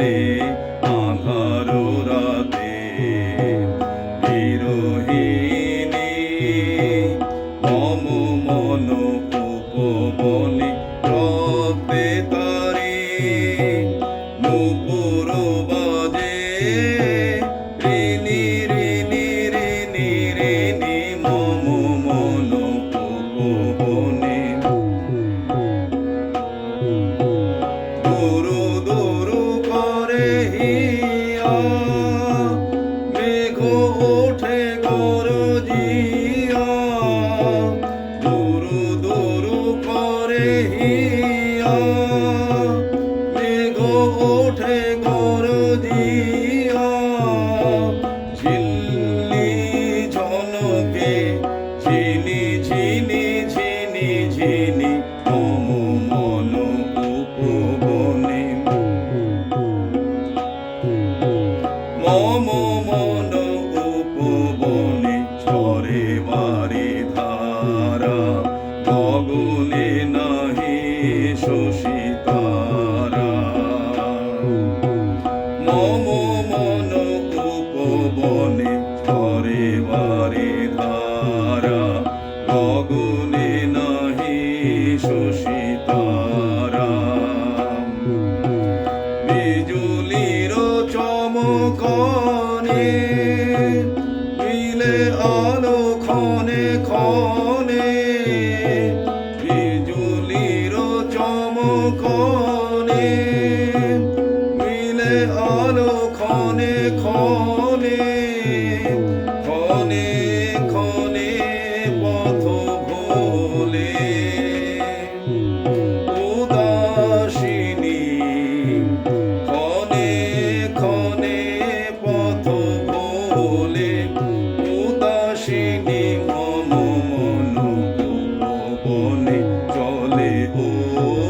রে ওঠে গরজিয়া দৌড়ু দৌড়ু করে হিয়া। মেঘ ওঠে অগুণে নহি শোষিতারা বিজুলির চমকনে, মিলে আলো খনে খনে বিজুলির চমকনে, মিলে আলো খনে খনে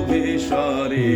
ভেসরে